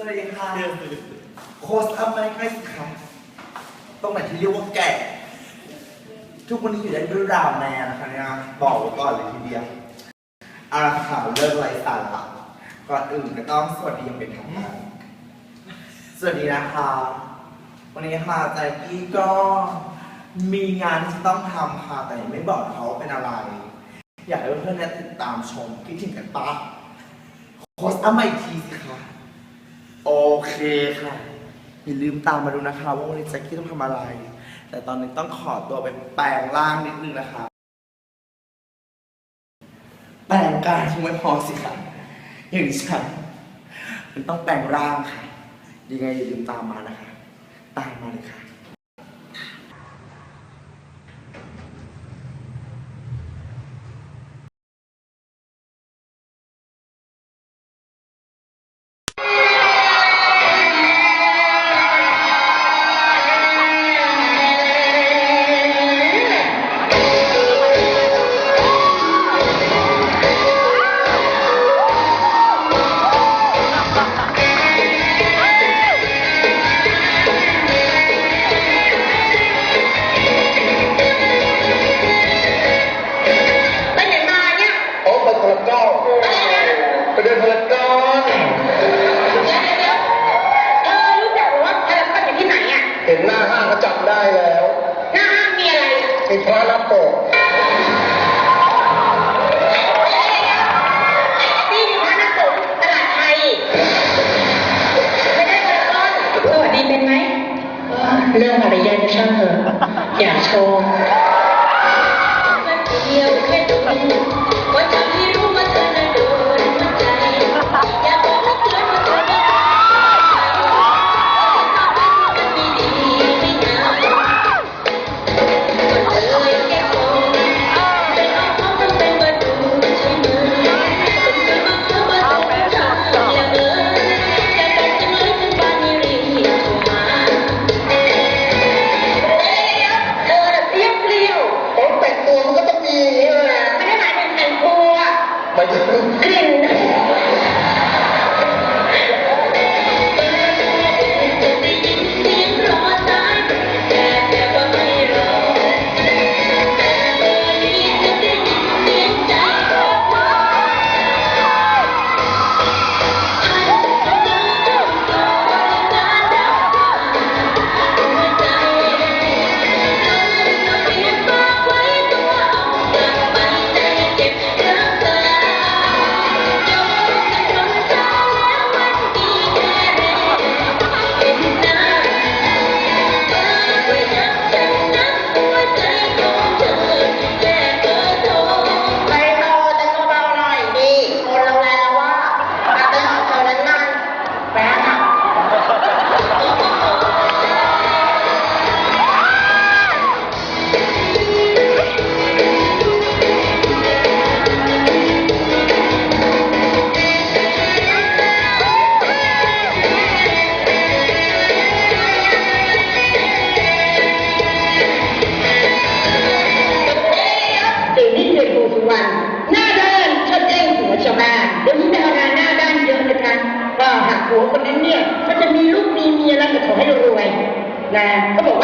สวัสดีค่ะ โค้ชอัพไม่ใกล้สิครับตรงไหนที่เรียกว่าแก่ ทุกวันนี้อยู่ในรุ่นราวแมนนะคะเนี่ยบอกก่อนเลยทีเดียวอาข่าวเลิกไร้สาระก่อนอื่นก็ต้องสวัสดีอย่างเป็นทางการสวัสดีนะคะ วันนี้ค่ะใจกี้ก็มีงานที่ต้องทำค่ะแต่ไม่บอกเขาเป็นอะไร อยากให้เพื่อนๆติดตามชมคิดถึงกันปะโค้ชอัพไม่ทีสิ เคค่ะ อย่าลืมตามมาดูนะคะ ว่าวันนี้แจ็คกี้ต้องทำอะไร แต่ตอนนี้ต้องขอตัวไปแปลงร่างนิดนึงนะคะ แปลงกายคงไม่พอสิค่ะอย่างฉันมันต้องแปลงร่างค่ะ ยังไงอย่าลืมตามมานะคะ ตามมาเลยค่ะ อะไรอะมีพระรับโปกนี่อยู่ร้านน้ำตกตลาดไทยไม่ได้เปิดต้นสวัสดีเป็นไหมเรื่องมารยาทก็ช่างเถอะอย่าโชว์ ไป น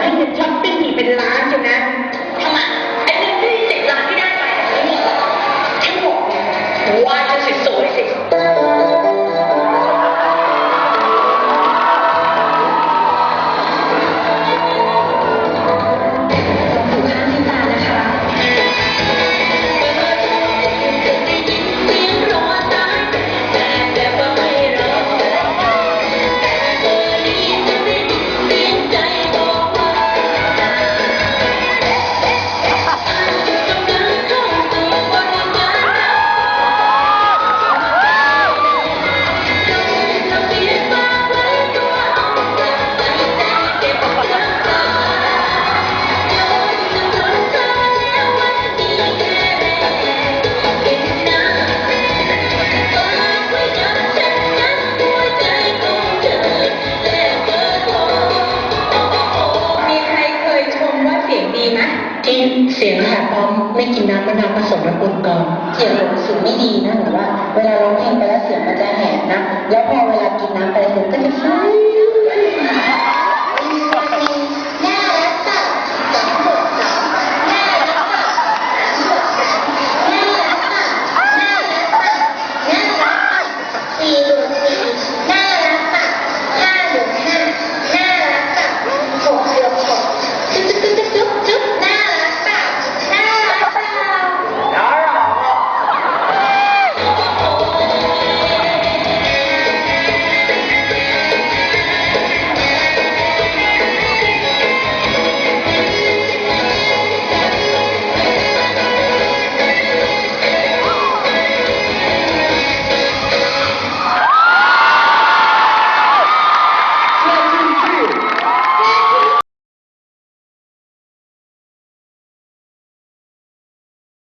ไม่กินน้ำมะนาวผสมน้ำปุนกอนเสียงมรู้สึกไม่ดีนะหรือว่า เวลาร้องเพลงไปแล้วเสียงมันจะแหบนะ แล้วพอเวลากินน้ำไปแล้วเสียงก็จะใส